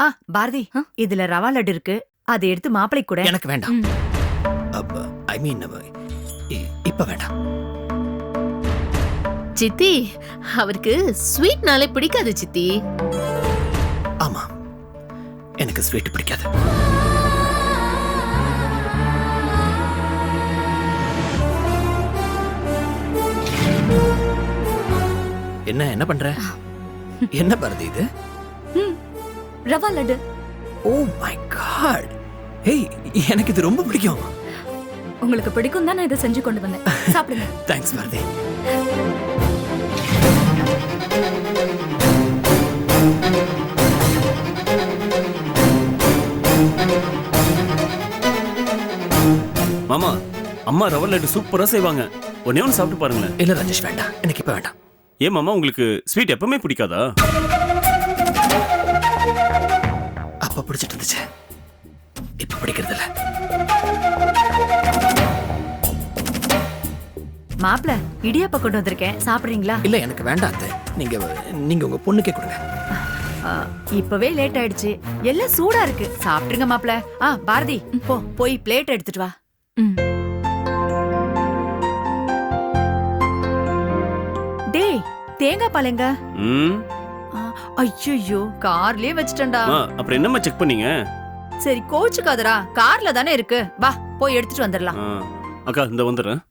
ஆ பாரதி? இதுல ரவா லட்டு இருக்கு. அதை எடுத்து மாப்பிளை கூட. எனக்கு வேண்டாம். ஐ மீன் இப்ப வேண்டாம். சித்தி அவருக்கு ஸ்வீட்னாலே பிடிக்காது சித்தி. ஆமா. எனக்கு ஸ்வீட் பிடிக்காது. என்ன என்ன பண்ற? என்ன பாரதி இது? Rava laddu. Oh my god hey எனக்கு இது ரொம்ப பிடிக்கும். உங்களுக்கு பிடிக்கும் தான் நான் இதை செஞ்சு கொண்டு வந்தேன். சாப்பிடுங்க. தேங்க்ஸ் பாரதி மாமா அம்மா ரவா லட்டு சூப்பரா செய்வாங்க. ஒன்னே ஒன்று சாப்பிட்டு பாருங்களேன். இல்ல ராஜேஷ் வேண்டாம். எனக்கு இப்ப வேண்டாம். ஏன் மாமா உங்களுக்கு ஸ்வீட் எப்பவுமே பிடிக்காதா? பிடிச்சிட்டு இருந்துச்சு இப்ப பிடிக்கிறது இல்ல மாப்பிள இடியாப்ப கொண்டு வந்திருக்கேன். சாப்பிடுறீங்களா? இல்ல எனக்கு வேண்டாம் அத்தை. நீங்க நீங்க உங்க பொண்ணுக்கே கொடுங்க. இப்பவே லேட் ஆயிடுச்சு. எல்லாம் சூடா இருக்கு. சாப்பிட்டுருங்க மாப்பிள ஆ பாரதி போ போய் பிளேட் எடுத்துட்டு வா. டேய் தேங்காய் பாலங்க ம்? ஐயோ கார்லயே வச்சுட்டேன்டா. அப்புறம் என்னம்மா செக் பண்ணீங்க? சரி கோச்சுக்காதடா. கார்ல தானே இருக்கு. வா போய் எடுத்துட்டு வந்துடலாம். அக்கா இந்த வந்துடுறேன்.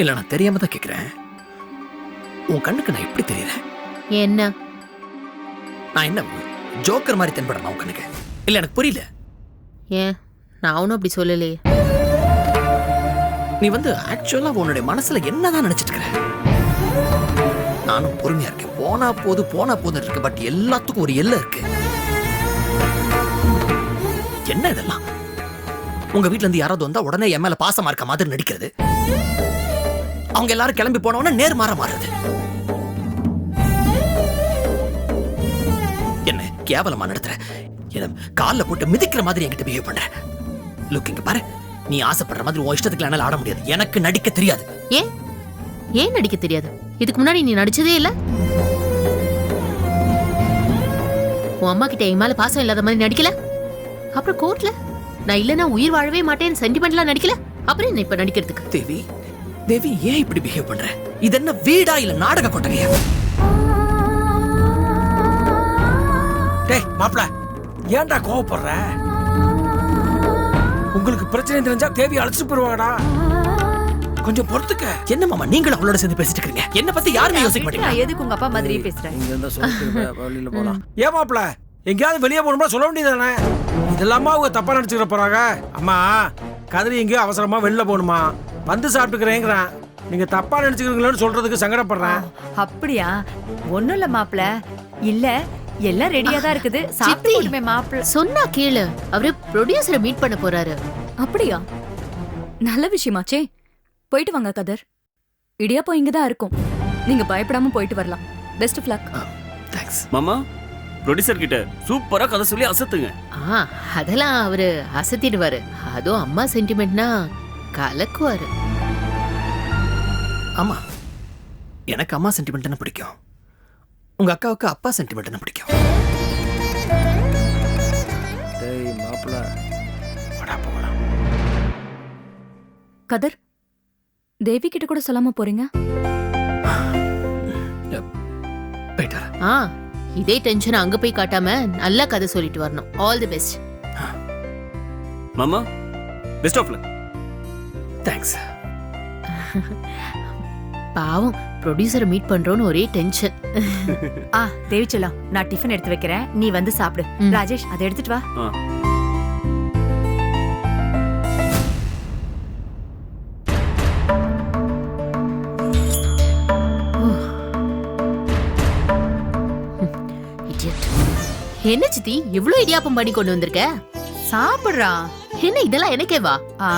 இல்ல நான் தெரியாம தான் கேக்குறேன் உன் கண்ணுக்கு நான் எப்படி தெரியறேன் என்ன? நான் என்ன ஜோக்கர் மாதிரி தென்படுறேன் உன் கண்ணுக்கு? இல்ல எனக்கு புரியல. ஏன்? நான் ஒன்றும் அப்படி சொல்லலையே. நீ வந்து ஆக்சுவலா உன்னுடைய மனசுல என்னதான் நினைச்சிட்டு இருக்கிற நானும் பொறுமையா இருக்கேன். போனா போது போனா போது இருக்கு. பட் எல்லாத்துக்கும் ஒரு எல்லை இருக்கு. என்ன இதெல்லாம்? உங்க வீட்ல இருந்து யாராவது வந்தா உடனே என் மேல பாசமா இருக்க மாதிரி நடிக்கிறது. அவங்க எல்லாரும் கிளம்பி போனவொடனே நேர்மாற மாறுறது. என்ன கேவலமா நடத்துற? என்ன கால்ல போட்டு மிதிக்கிற மாதிரி என்கிட்ட பிஹேவ் பண்ற? லுக் பாரு. நீ ஆசைப்படுற மாதிரி உன் இஷ்டத்துக்கு என்னால ஆட முடியாது. எனக்கு நடிக்க தெரியாது. ஏன்? ஏன் நடிக்க தெரியாது? இதுக்கு முன்னாடி நீ நடிச்சதே இல்ல? உன் அம்மா கிட்ட என் மேல பாசம் இல்லாத மாதிரி நடிக்கல? அப்புறம் கோர்ட்ல நான் இல்லனா உயிர் வாழவே மாட்டேன்னு சென்டிமெண்ட்லாம் நடிக்கல? அப்புறம் என்ன இப்ப நடிக்கிறதுக்கு? தேவி தேவி ஏன் இப்படி பிஹேவ் பண்ற? இது என்ன வீடா இல்ல நாடக கொட்டகையா? டேய் மாப்ள ஏன்டா கோவப்படுற? உங்களுக்கு பிரச்சனை தெரிஞ்சா தேவி அழைச்சிட்டு போயிருவாங்கடா. கொஞ்சம் பொறுத்துக்க. என்ன மாமா நீங்களும் அவளோட சேர்ந்து பேசிட்டு இருக்கீங்க என்ன பத்தி யாருமே யோசிக்க நான் மாட்டீங்க எதுக்கு உங்க அப்பா மாதிரியே பேசுறேன்? இங்க இருந்தா சொல்லிட்டு வெளியில போலாம். ஏன் மாப்ள எங்கேயாவது வெளியே போகணும்னா சொல்ல வேண்டியதானே இதெல்லாமா அவங்க தப்பா நினைச்சுக்கிற போறாங்க? அம்மா கதிரி எங்கேயோ அவசரமா வெளில போகணுமா? வந்து சாப்பிட்டுக்கிறேங்கிறேன். நீங்க தப்பா நினைச்சுக்கிறீங்களோன்னு சொல்றதுக்கு சங்கடப்படுறேன். அப்படியா? ஒண்ணும் இல்ல மாப்பிள. இல்ல எல்லாம் ரெடியா தான் இருக்குது. சாப்பிட்டு சித்தி. போட்டுமே மாப்பிள. சொன்னா கேளு. அவரு ப்ரொடியூசரை மீட் பண்ண போறாரு. அப்படியா? நல்ல விஷயமாச்சே. போயிட்டு வாங்க கதர். இடியாப்பம் இங்க தான் இருக்கும். நீங்க பயப்படாம போயிட்டு வரலாம். பெஸ்ட் ஆஃப் லக் தேங்க்ஸ் மாமா ப்ரொடியூசர் கிட்ட சூப்பரா கதை சொல்லி அசத்துங்க. ஆ அதெல்லாம் அவரு அசத்திடுவாரு. அதுவும் அம்மா சென்டிமெண்ட்னா கலக்குவாரு. ஆமா. எனக்கு அம்மா சென்டிமெண்ட் பிடிக்கும். உங்க அக்காவுக்கு அப்பா சென்டிமெண்ட் பிடிக்கும்? டேய் மாப்ள வாடா போகலாம் கதர் தேவி கிட்ட கூட சொல்லாம போறீங்க. ஆ இதே டென்ஷன் அங்க போய் காட்டாம நல்லா கதை சொல்லிட்டு வரணும். ஆல் தி பெஸ்ட் மாமா பெஸ்ட் ஆஃப் தேங்க்ஸ் பாவம். ப்ரொடியூசரை மீட் பண்றோன்னு ஒரே டென்ஷன் ஆ தேவிச்சலம் நான் டிஃபன் எடுத்து வைக்கிறேன். நீ வந்து சாப்பிடு. ராஜேஷ் அதை எடுத்துட்டு வா. ஆ. Idiot. என்ன சித்தி? இவ்ளோ இடியாப்பம் பண்ணி கொண்டு வந்திருக்க? சாப்பிடுறான். என்ன இதெல்லாம் எனக்கே வா ஆ?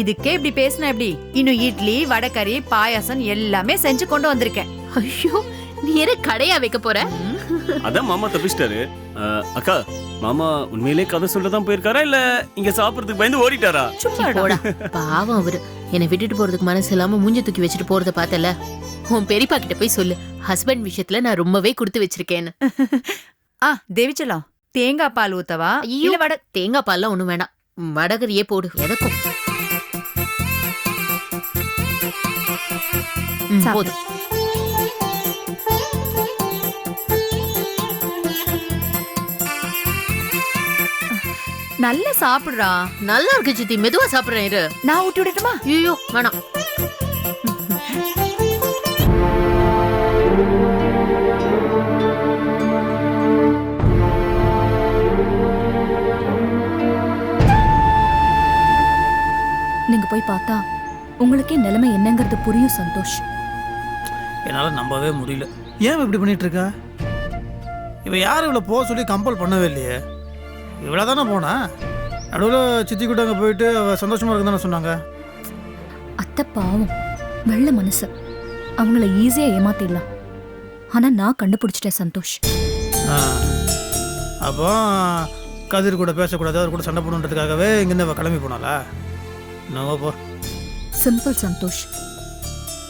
இதுக்கே இப்படி பேசின எப்படி? இன்னும் இட்லி வடைக்கறி பாயாசம் எல்லாமே செஞ்சு கொண்டு வந்திருக்கேன். ஐயோ நீ என்ன கடையா வைக்க போற? அதான் மாமா தப்பிச்சிட்டாரு. அக்கா மாமா உண்மையிலே கதை சொல்ல தான் போயிருக்காரா? இல்ல இங்க சாப்பிடறதுக்கு பயந்து ஓடிட்டாரா? போடா. பாவம் அவரு. என்னை விட்டுட்டு போறதுக்கு மனசு இல்லாம மூஞ்ச தூக்கி வச்சுட்டு போறத பார்த்தல உன் பெரியப்பா கிட்ட போய் சொல்லு. ஹஸ்பண்ட் விஷயத்துல நான் ரொம்பவே கொடுத்து வச்சிருக்கேன்னு. ஆ தேவிச்சலம் தேங்காய் பால் ஊத்தவா? இல்ல வட தேங்காய் பால்லாம் ஒண்ணும் வேணாம். வடகரியே போடு. எதற்கும் போதும் நல்லா சாப்பிடுறா. நல்லா இருக்கு சித்தி. மெதுவா சாப்பிடுறேன் இரு. நான் ஊட்டி விடட்டுமா? ஐயோ வேணாம். நீங்க போய் பார்த்தா உங்களுக்கே நிலைமை என்னங்கிறது புரியும் சந்தோஷ். என்னால் நம்பவே முடியல. ஏன் இப்படி பண்ணிட்டு இருக்கா இவ யாரும் இவ்வளோ போக சொல்லி கம்பல் பண்ணவே இல்லையே. இவ்வளோ தானே போனா? நடுவில் சித்தி கூட அங்கே போயிட்டு அவ சந்தோஷமா இருக்குன்னு தானே சொன்னாங்க. அத்தை பாவம். வெள்ள மனசு. அவங்கள ஈஸியா ஏமாத்திடலாம். ஆனா நான் கண்டுபிடிச்சிட்டேன் சந்தோஷ். ஆ. அப்போ கதிர் கூட பேசக்கூடாது அவர் கூட சண்டை போடணுன்றதுக்காகவே இங்கேருந்து அவள் கிளம்பி போனாளா? நோவா போ. சிம்பிள் சந்தோஷ்.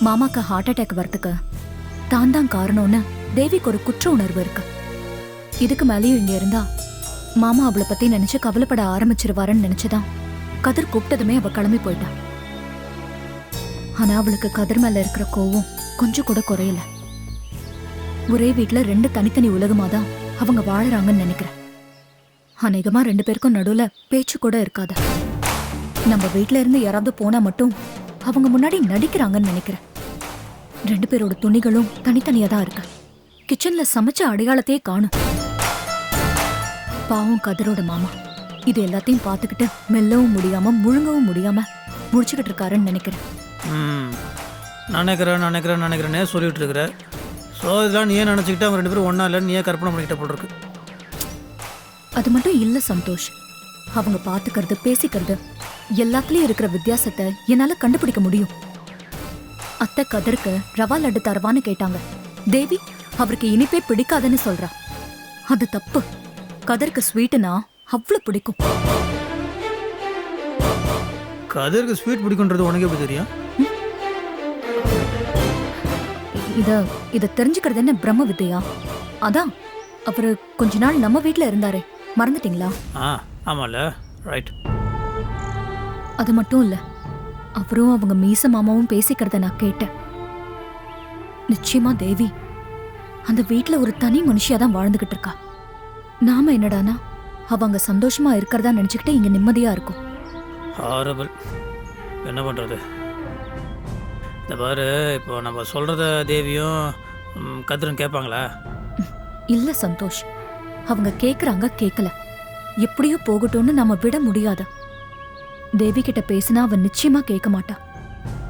மாமாக்கு ஹார்ட் அட்டாக் வரதுக்கு தான் தான் காரணம்னு தேவிக்கு ஒரு குற்ற உணர்வு இருக்கு. இதுக்கு மேலேயும் இங்க இருந்தா மாமா அவளை பத்தி நினைச்சு கவலைப்பட ஆரம்பிச்சிருவாருன்னு நினைச்சுதான் கதிர் கூப்பிட்டதுமே அவ கிளம்பி போயிட்டா. ஆனா அவளுக்கு கதிர் மேல இருக்கிற கோவம் கொஞ்சம் கூட குறையல. ஒரே வீட்டுல ரெண்டு தனித்தனி உலகமா தான் அவங்க வாழறாங்கன்னு நினைக்கிறேன். அநேகமா ரெண்டு பேருக்கும் நடுவுல பேச்சு கூட இருக்காது. நம்ம வீட்ல இருந்து யாராவது போனா மட்டும் அவங்க முன்னாடி நடிக்கிறாங்கன்னு நினைக்கிறேன். ரெண்டு பேரோட துணிகளும் தனித்தனியா தான் இருக்கு. கிச்சன்ல சமைச்ச அடையாளத்தையே காணும். பாவம் கதிரோட மாமா. இது எல்லாத்தையும் பார்த்துக்கிட்டு மெல்லவும் முடியாம முழுங்கவும் முடியாம முடிச்சுக்கிட்டு இருக்காருன்னு நினைக்கிறேன். நினைக்கிறேன் நினைக்கிறேன் நினைக்கிறேனே சொல்லிட்டு இருக்கிற. ஸோ இதெல்லாம் நீயே நினச்சிக்கிட்டு அவங்க ரெண்டு பேரும் ஒன்றா இல்லைன்னு நீயே கற்பனை பண்ணிக்கிட்ட போல் இருக்கு. அது மட்டும் இல்ல சந்தோஷ். அவங்க பாத்துக்கிறது பேசிக்கிறது எல்லாத்துலயும் இருக்கிற வித்தியாசத்தை என்னால கண்டுபிடிக்க முடியும். அத்தை கதருக்கு ரவா லட்டு தரவான்னு கேட்டாங்க. தேவி அவருக்கு இனிப்பே பிடிக்காதுன்னு சொல்றா. அது தப்பு. கதருக்கு ஸ்வீட்டுனா அவ்வளவு பிடிக்கும். கதிருக்கு ஸ்வீட் பிடிக்குன்றது உனக்கு எப்படி தெரியும்? இத இத தெரிஞ்சுக்கிறது என்ன பிரம்ம வித்தையா? அதான் அவரு கொஞ்ச நாள் நம்ம வீட்ல இருந்தாரே. மறந்துட்டீங்களா? ஆ ஆமாம்ல ரைட் அது மட்டும் இல்ல. அவரும் அவங்க மீச மாமாவும் பேசிக்கிறத நான் கேட்டேன். நிச்சயமா தேவி அந்த வீட்ல ஒரு தனி மனுஷியா தான் வாழ்ந்துகிட்டு இருக்கா. நாம என்னடானா அவங்க சந்தோஷமா இருக்கிறதா நினைச்சுக்கிட்டு இங்க நிம்மதியா இருக்கும். ஹாரபிள் என்ன பண்ணுறது இந்த பாரு இப்போ நம்ம சொல்கிறத தேவியும் கதிரும் கேட்பாங்களா? இல்ல சந்தோஷ் அவங்க கேக்குறாங்க கேக்கல. எப்படியோ போகட்டும்னு நாம விட முடியாத? தேவி கிட்ட பேசினா அவ நிச்சயமா கேட்க மாட்டா.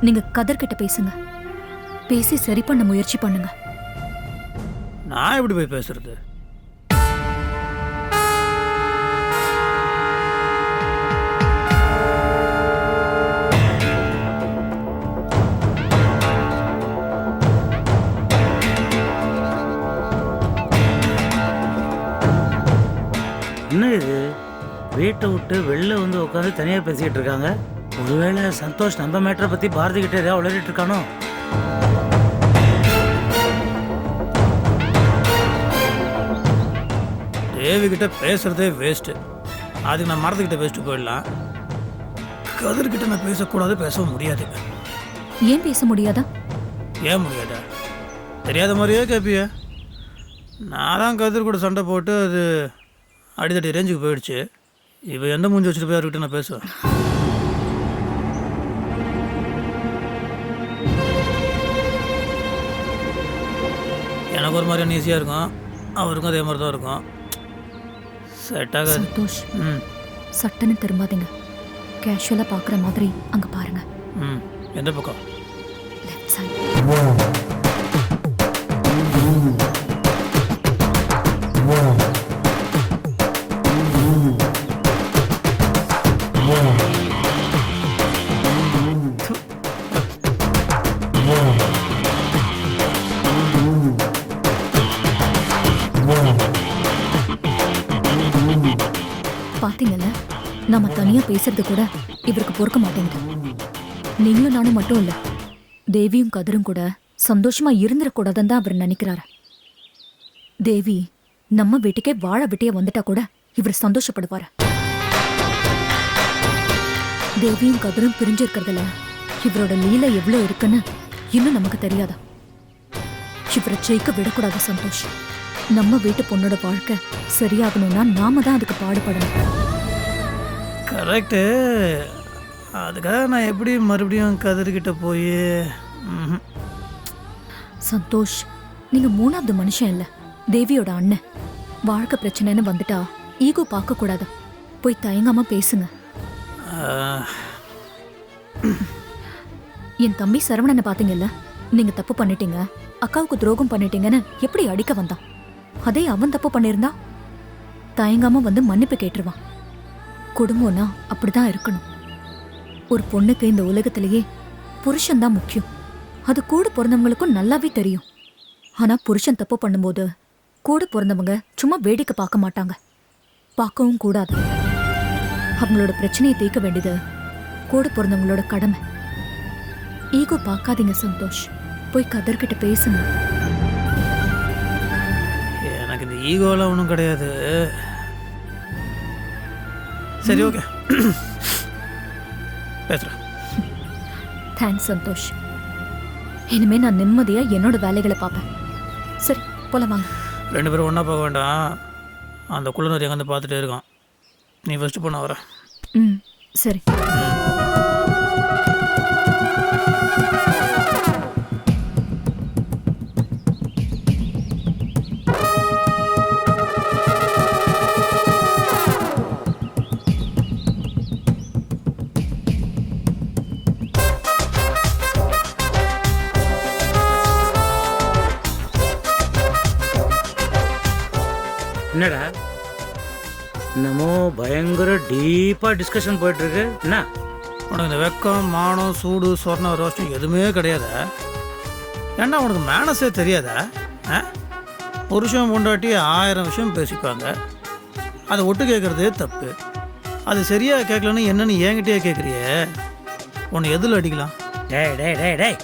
நீங்க கதர் கிட்ட பேசுங்க. பேசி சரி பண்ண முயற்சி பண்ணுங்க. நான் எப்படி போய் பேசுறது? என்ன இது? வீட்டை விட்டு வெளில வந்து உட்காந்து தனியாக பேசிக்கிட்டு இருக்காங்க. ஒருவேளை சந்தோஷ் நம்ம மேட்டரை பற்றி பாரதி கிட்ட ஏதாவது உளறிட்டு இருக்கானோ? தேவி கிட்ட பேசுறதே வேஸ்ட்டு அதுக்கு நான் மரத்துக்கிட்ட பேசிட்டு போயிடலாம். கதிர்கிட்ட நான் பேசக்கூடாது பேசவும் முடியாது. ஏன் பேச முடியாதா? ஏன் முடியாதா? தெரியாத மாதிரியே கேட்பிய நான் தான் கதிர் கூட சண்டை போட்டு அது அடித்தடி ரேஞ்சுக்கு போயிடுச்சு. இப்போ எந்த மூஞ்சி வச்சுட்டு போய் அவர்கிட்ட நான் பேசுவேன்? எனக்கு ஒரு மாதிரி ஈஸியாக இருக்கும். அவருக்கும் அதே மாதிரி தான் இருக்கும். செட் ஆகாது. சந்தோஷ். ம். சட்டுன்னு திரும்பாதீங்க. கேஷுவலா பாக்குற மாதிரி அங்க பாருங்க. ம். எந்த பக்கம்? லெஃப்ட் சைடு பாத்தீங்கல்ல நம்ம தனியா பேசுறது கூட இவருக்கு பொறுக்க மாட்டேங்குது. நீங்களும் நானும் மட்டும் இல்ல தேவியும் கதிரும் கூட சந்தோஷமா இருந்துடக்கூடாதுன்னு தான் அவர் நினைக்கிறாரு. தேவி நம்ம வீட்டுக்கே வாழ விட்டியே வந்துட்டா கூட இவர் சந்தோஷப்படுவாரு. தேவியும் கதிரும் பிரிஞ்சிருக்கிறதுல இவரோட லீலை எவ்வளவு இருக்குன்னு இன்னும் நமக்கு தெரியாதா? இவரை ஜெயிக்க விடக்கூடாது சந்தோஷ். நம்ம வீட்டு பொண்ணோட வாழ்க்கை சரியாகணும்னா நாம தான் அதுக்கு பாடுபடணும். கரெக்டு அதுக்காக நான் எப்படி மறுபடியும் கதிர்கிட்ட போய். சந்தோஷ் நீங்க மூணாவது மனுஷன் இல்ல. தேவியோட அண்ணன். வாழ்க்கை பிரச்சனைன்னு வந்துட்டா ஈகோ பார்க்க கூடாது போய் தயங்காம பேசுங்க. என் தம்பி சரவணனை பார்த்தீங்கல்ல? நீங்க தப்பு பண்ணிட்டீங்க. அக்காவுக்கு துரோகம் பண்ணிட்டீங்கன்னு எப்படி அடிக்க வந்தான்? அதே அவன் தப்பு பண்ணியிருந்தா? தயங்காம வந்து மன்னிப்பு கேட்டுருவான். குடும்பம்னா அப்படிதான் இருக்கணும். ஒரு பொண்ணுக்கு இந்த உலகத்திலேயே புருஷன்தான் முக்கியம். அது கூட பிறந்தவங்களுக்கும் நல்லாவே தெரியும். ஆனா புருஷன் தப்பு பண்ணும்போது கூட பிறந்தவங்க சும்மா வேடிக்கை பார்க்க மாட்டாங்க. பார்க்கவும் கூடாது. அவங்களோட பிரச்சனையை தீர்க்க வேண்டியது கூட பிறந்தவங்களோட கடமை. ஈகோ பார்க்காதீங்க சந்தோஷ். போய் கதர்கிட்ட பேசுங்க. எனக்கு இந்த ஈகோலாம் ஒன்றும் கிடையாது. சரி ஓகே பேசுகிறேன் தேங்க்ஸ் சந்தோஷ். இனிமே நான் நிம்மதியா என்னோட வேலைகளை பார்ப்பேன். சரி போலாம் வாங்க. ரெண்டு பேரும் ஒன்றா போக வேண்டாம். அந்த குள்ளனர் எங்கேருந்து பார்த்துட்டே இருக்கான். நீ ஃபஸ்ட்டு போன வர. ம் சரி. பயங்கர டீப்பா டிஸ்கஷன் போயிட்டு இருக்கு என்ன? உனக்கு இந்த வெக்கம் மானம் சூடு சொர்ண ரோஷம் எதுவுமே கிடையாதா. ஏன்னா உனக்கு மேனஸே தெரியாதா? ஒரு விஷயம் பொண்டாட்டி ஆயிரம் விஷயம் பேசிப்பாங்க. அதை ஒட்டு கேட்குறதே தப்பு. அது சரியாக கேட்கலன்னு என்னன்னு என்கிட்டயே கேட்குறியே. உன்னை எதில் அடிக்கலாம்? டேய் டேய் டேய் டேய்.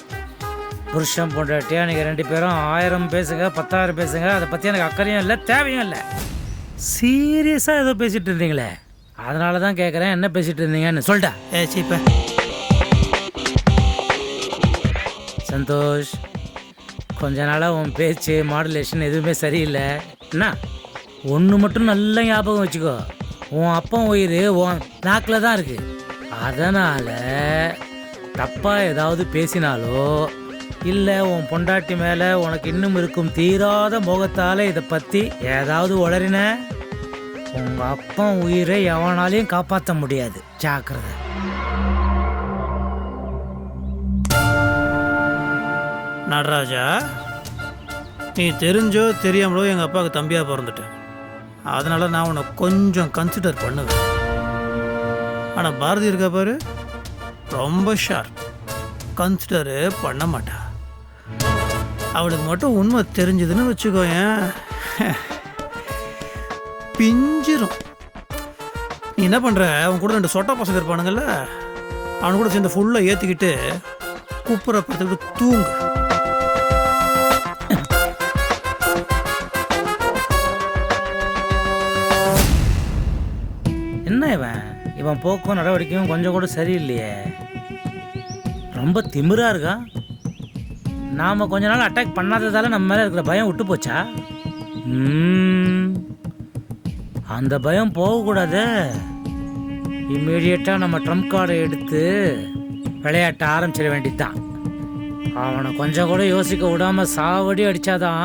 புருஷன் பொண்டாட்டியா? நீங்கள் ரெண்டு பேரும் ஆயிரம் பேசுங்க பத்தாயிரம் பேசுங்க. அதை பற்றி எனக்கு அக்கறையும் இல்லை தேவையும் இல்லை. சீரியஸாக ஏதோ பேசிட்டு இருந்தீங்களே. அதனால தான் கேட்குறேன் என்ன பேசிட்டு இருந்தீங்கன்னு சொல்லிட்டா ஏ சீப்ப. சந்தோஷ் கொஞ்ச நாளாக உன் பேச்சு மாடுலேஷன் எதுவுமே சரியில்லை. என்ன? ஒன்று மட்டும் நல்லா ஞாபகம் வச்சுக்கோ. உன் அப்பா உயிர் உன் நாக்கில் தான் இருக்கு. அதனால் தப்பாக ஏதாவது பேசினாலோ இல்லை உன் பொண்டாட்டி மேலே உனக்கு இன்னும் இருக்கும் தீராத முகத்தால் இதை பற்றி ஏதாவது உளறின? உங்க அப்பா உயிரை எவனாலையும் காப்பாற்ற முடியாது. ஜாக்கிரதை. நடராஜா நீ தெரிஞ்சோ தெரியாமலோ எங்கள் அப்பாவுக்கு தம்பியாக பிறந்துட்டேன் அதனால நான் உன்னை கொஞ்சம் கன்சிடர் பண்ணுவேன். ஆனால் பாரதி இருக்கா பாரு ரொம்ப ஷார்ப் கன்சிடரு பண்ண மாட்டா. அவளுக்கு மட்டும் உண்மை தெரிஞ்சதுன்னு வச்சுக்கோயேன். பிஞ்சிரும். நீ என்ன பண்ணுற அவன் கூட ரெண்டு சொட்டா பசங்க இருப்பானுங்கல்ல? அவன் கூட சேர்ந்து ஃபுல்லாக ஏற்றிக்கிட்டு குப்புற படுத்துக்கிட்டு தூங்கு. என்ன இவன்? இவன் போக்கும் நடவடிக்கையும் கொஞ்சம் கூட சரியில்லையே. ரொம்ப திமிரா இருக்கான் நாம் கொஞ்ச நாள் அட்டாக் பண்ணாததால நம்ம மேலே இருக்கிற பயம் விட்டு போச்சா? ம் அந்த பயம் போகக்கூடாது. இம்மீடியட்டாக நம்ம ட்ரம்ப் கார்டை எடுத்து விளையாட்ட ஆரம்பிச்சிட வேண்டியதுதான். அவனை கொஞ்சம் கூட யோசிக்க விடாமல் சாவடி அடித்தாதான்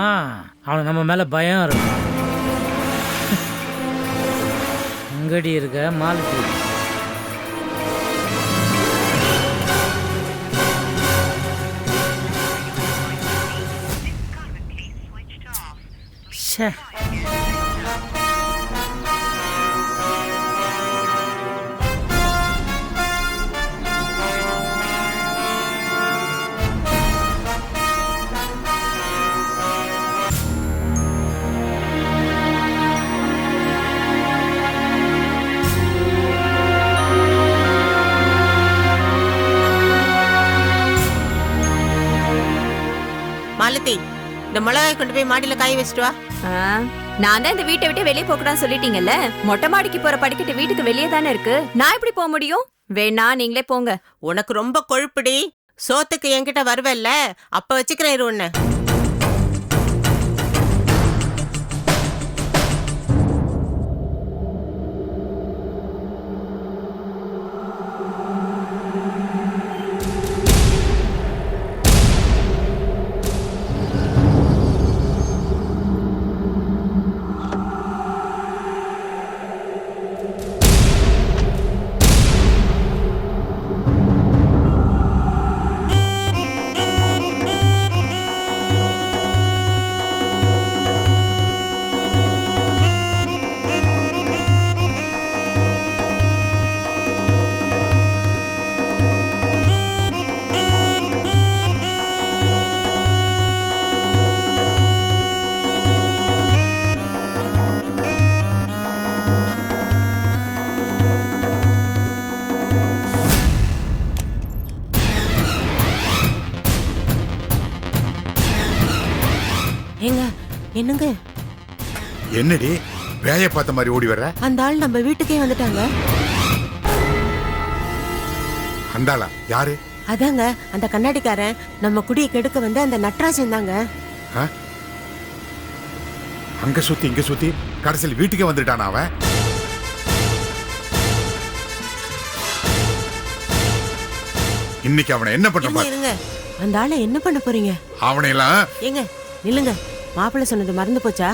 அவனை நம்ம மேலே பயம் இருக்கும். அங்கடி இருக்க? மாலுக்கு சே இந்த மிளகாய் கொண்டு போய் மாடியில காய வச்சுட்டு வா. ஆ, நான் தான் இந்த வீட்டை விட்டு வெளியே போக கூடாதுன்னு சொல்லிட்டீங்கல்ல? மொட்டை மாடிக்கு போற படிக்கட்டு வீட்டுக்கு வெளியே தானே இருக்கு? நான் எப்படி போக முடியும்? வேணா நீங்களே போங்க. உனக்கு ரொம்ப கொழுப்புடி. சோத்துக்கு என்கிட்ட வருவல்ல. அப்ப வச்சுக்கிறேன் இரு உன்னை. என்னங்க என்னடி? வேய பார்த்த மாதிரி ஓடி வர்ற? அந்த ஆள் நம்ம வீட்டுக்கே வந்துட்டாங்க. அந்தாளா? யாரு? அதாங்க அந்த கண்ணாடிக்காரன் நம்ம குடியை கெடுக்க வந்து அந்த நட்ராஜன் தாங்க. ஆ? அங்க சுத்தி இங்க சுத்தி கடைசியில் வீட்டுக்கே வந்துட்டான் அவன்? இன்னைக்கு அவனை என்ன பண்ண இருங்க பாரு? இருங்க. அந்த ஆளை என்ன பண்ண போறீங்க? அவனை எல்லாம் ஏங்க நில்லுங்க. மாப்பிள்ளை சொன்னது மறந்து போச்சா?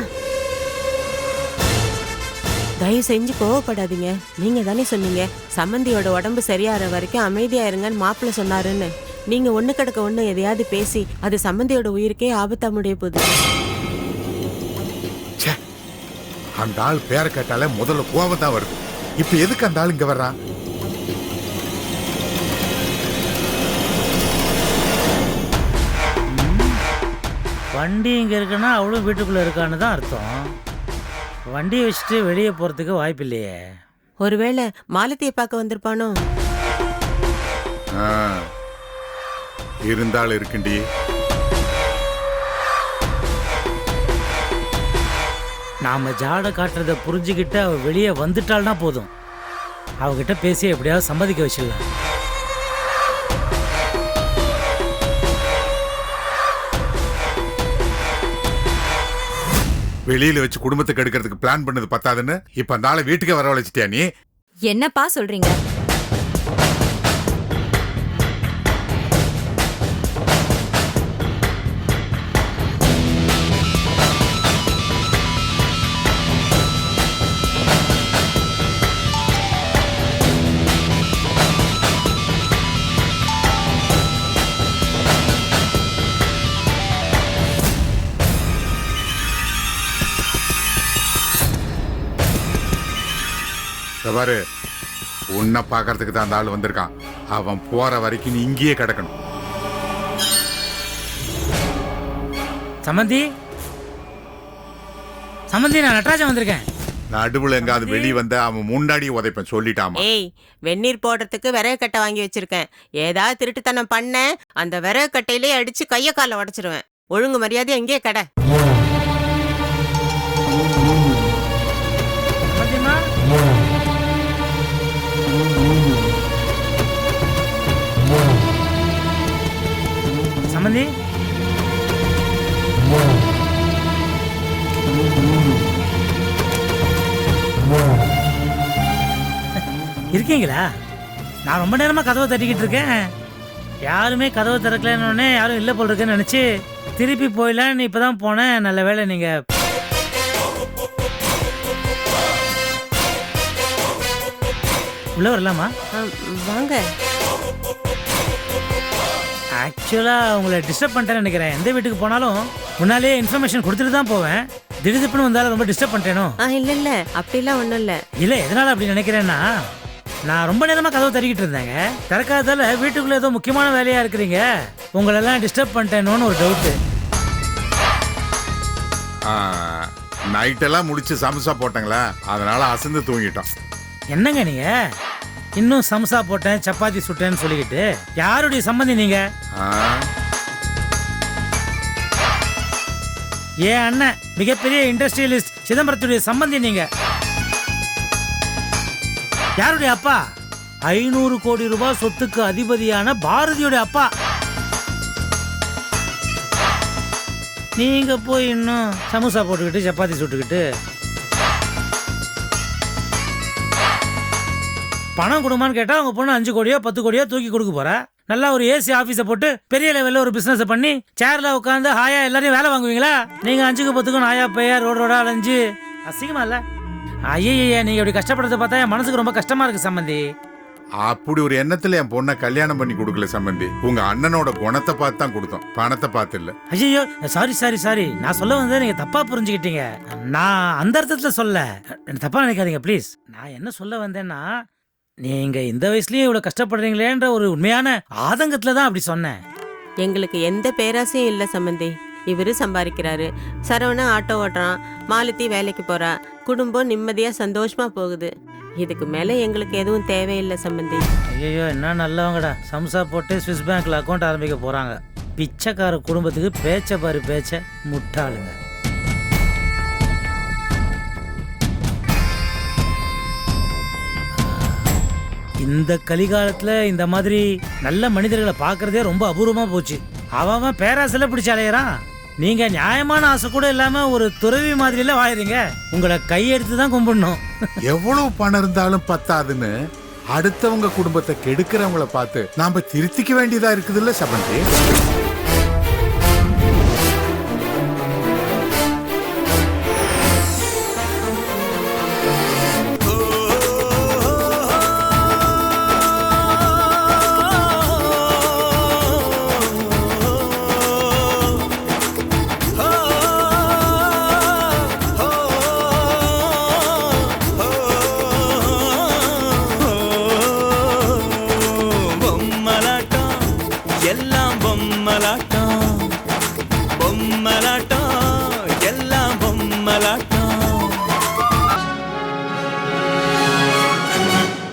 தயவு செஞ்சு கோவப்படாதீங்க. நீங்க தானே சொன்னீங்க சம்மந்தியோட உடம்பு சரியாகிற வரைக்கும் அமைதியா இருங்கன்னு மாப்பிள்ளை சொன்னாருன்னு. நீங்க ஒண்ணு கிடக்க ஒண்ணு எதையாவது பேசி அது சம்மந்தியோட உயிருக்கே ஆபத்தா முடிய போகுது. அந்த ஆள் பேரை கேட்டாலே முதல்ல கோவம் தான் வருது. இப்ப எதுக்கு அந்த ஆள் இங்க வர்றான்? வண்டி இங்கே இருக்குன்னா அவளும் வீட்டுக்குள்ளே இருக்கான்னு தான் அர்த்தம். வண்டியை வச்சுட்டு வெளியே போகிறதுக்கு வாய்ப்பு இல்லையே. ஒருவேளை மாலத்தியை பார்க்க வந்திருப்பானோ? ஆ, இருந்தாலும் இருக்குண்டி. நாம் ஜாடை காட்டுறதை புரிஞ்சுக்கிட்டு அவள் வெளியே வந்துட்டாள்னா போதும். அவகிட்ட பேசி எப்படியாவது சம்மதிக்க வச்சிடலாம். வெளியில வச்சு குடும்பத்துக்கு எடுக்கிறதுக்கு பிளான் பண்ணது பத்தாதுன்னு இப்ப அந்த ஆளை வீட்டுக்கே வரவழைச்சிட்டியா நீ? என்னப்பா சொல்றீங்க? பாரு உன்னை பார்க்கறதுக்கு தான் அந்த ஆள் வந்திருக்கான். அவன் போற வரைக்கும் நீ இங்கேயே கிடக்கணும். சம்மந்தி சம்மந்தி நான் நடராஜன் வந்திருக்கேன். நடுவுல எங்காவது வெளியே வந்த அவன் முன்னாடி உதைப்பேன் சொல்லிட்டாமா? ஏய் வெந்நீர் போடுறதுக்கு விறகு கட்டை வாங்கி வச்சிருக்கேன். ஏதாவது திருட்டுத்தனம் பண்ண அந்த விறகு கட்டையிலே அடிச்சு கைய காலை உடைச்சிருவேன். ஒழுங்கு மரியாதை எங்கேயே கடை. சம்மந்திமா இருக்கீங்களா? நான் ரொம்ப நேரமா கதவை தட்டிக்கிட்டு இருக்கேன். யாருமே கதவை திறக்கலன்னு யாரும் இல்லை போல் இருக்குன்னு நினச்சி திருப்பி போயிடலான்னு இப்போ தான் போனேன். நல்ல வேளை நீங்கள் உள்ள வரலாமா? வாங்க. ஆக்சுவலாக உங்களை டிஸ்டர்ப் பண்ணிட்டேன்னு நினைக்கிறேன். எந்த வீட்டுக்கு போனாலும் முன்னாலேயே இன்ஃபர்மேஷன் கொடுத்துட்டு தான் போவேன். திடீர்னு வந்தாலும் ரொம்ப டிஸ்டர்ப் பண்ணிட்டேனோ? இல்ல இல்ல. அப்படிலாம் ஒண்ணும் இல்ல. இல்லை எதனால் அப்படி நினைக்கிறேன்னா நான் ரொம்ப நேரமாக கதவு தட்டிக்கிட்டு இருந்தேங்க. திறக்காததால வீட்டுக்குள்ளே ஏதோ முக்கியமான வேலையாக இருக்கிறீங்க. உங்களெல்லாம் டிஸ்டர்ப் பண்ணிட்டேனோன்னு ஒரு டவுட்டு நைட்டெல்லாம் முடிச்சு சமசா போட்டாங்களா அதனால அசந்து தூங்கிட்டோம். என்னங்க நீங்கள் இன்னும் சம்சா போட்டேன் சப்பாத்தி சுட்டேன்னு சொல்லிக்கிட்டு. யாருடைய சம்மந்தி நீங்கள் ஆ. ஏன் அண்ணன்? மிகப்பெரிய இண்டஸ்ட்ரியலிஸ்ட் சிதம்பரத்துடைய சம்பந்தி நீங்க. யாருடைய அப்பா? ஐநூறு கோடி ரூபாய் சொத்துக்கு அதிபதியான பாரதியோட அப்பா. நீங்க போய் இன்னும் சமோசா போட்டுக்கிட்டு சப்பாத்தி சுட்டுக்கிட்டு பணம் கொடுமான்னு கேட்டா அவங்க பொண்ணு அஞ்சு கோடியோ பத்து கோடியோ தூக்கி கொடுக்க போறா. நல்லா ஒரு ஏசி ஆபீஸ போட்டு பெரிய லெவல்ல ஒரு பிசினஸ் பண்ணி சேர்ல உட்காந்து ஹாயா எல்லாரையும் வேலை வாங்குவீங்களா? நீங்க அஞ்சுக்கு பத்துக்கும் ஹாயா பையா ரோடு ரோடா அலைஞ்சு அசிங்கமா இல்லை? ஐயய்யா நீங்க இப்படி கஷ்டப்படுறத பார்த்தா என் மனசுக்கு ரொம்ப கஷ்டமா இருக்கு சம்பந்தி. அப்படி ஒரு எண்ணத்துல என் பொண்ணை கல்யாணம் பண்ணி கொடுக்கல சம்பந்தி. உங்க அண்ணனோட குணத்தை பார்த்து தான் கொடுத்தோம். பணத்தை பார்த்து இல்ல. ஐயோ சாரி சாரி சாரி நான் சொல்ல வந்ததை நீங்க தப்பா புரிஞ்சுக்கிட்டீங்க. நான் அந்த அர்த்தத்துல சொல்ல. தப்பா நினைக்காதீங்க ப்ளீஸ் நான் என்ன சொல்ல வந்தேன்னா நீங்க இந்த வயசுலயே இவ்வளவு கஷ்டப்படுறீங்களேன்ற ஒரு உண்மையான ஆதங்கத்துல தான் அப்படி சொன்னேன். எங்களுக்கு எந்த பேராசையும் இல்லை சம்மந்தி இவர் சம்பாதிக்கிறாரு. சரவணா ஆட்டோ ஓட்டுறான். மாலத்தி வேலைக்கு போறா. குடும்பம் நிம்மதியாக சந்தோஷமா போகுது. இதுக்கு மேலே எங்களுக்கு எதுவும் தேவையில்லை சம்மந்தி ஐயோ என்ன நல்லவங்கடா. சம்சா போட்டு ஸ்விஸ் பேங்க்ல அக்கௌண்ட் ஆரம்பிக்க போறாங்க. பிச்சைக்கார குடும்பத்துக்கு பேச்ச பாரு பேச்ச. முட்டாளுங்க. இந்த கலிகாலத்துல இந்த மாதிரி நல்ல மனிதர்களை பார்க்கறதே ரொம்ப அபூர்வமா போச்சு. அவன் பேராசில பிடிச்சு நீங்க நியாயமான ஆசை கூட இல்லாம ஒரு துறவி மாதிரில வாழுறீங்க உங்களை கையெடுத்து தான் கும்பிடணும். எவ்வளவு பணம் இருந்தாலும் பத்தாதுன்னு அடுத்தவங்க குடும்பத்தை கெடுக்கிறவங்கள பார்த்து நாம திருத்திக்க வேண்டியதா இருக்குதுல்ல சபந்தி?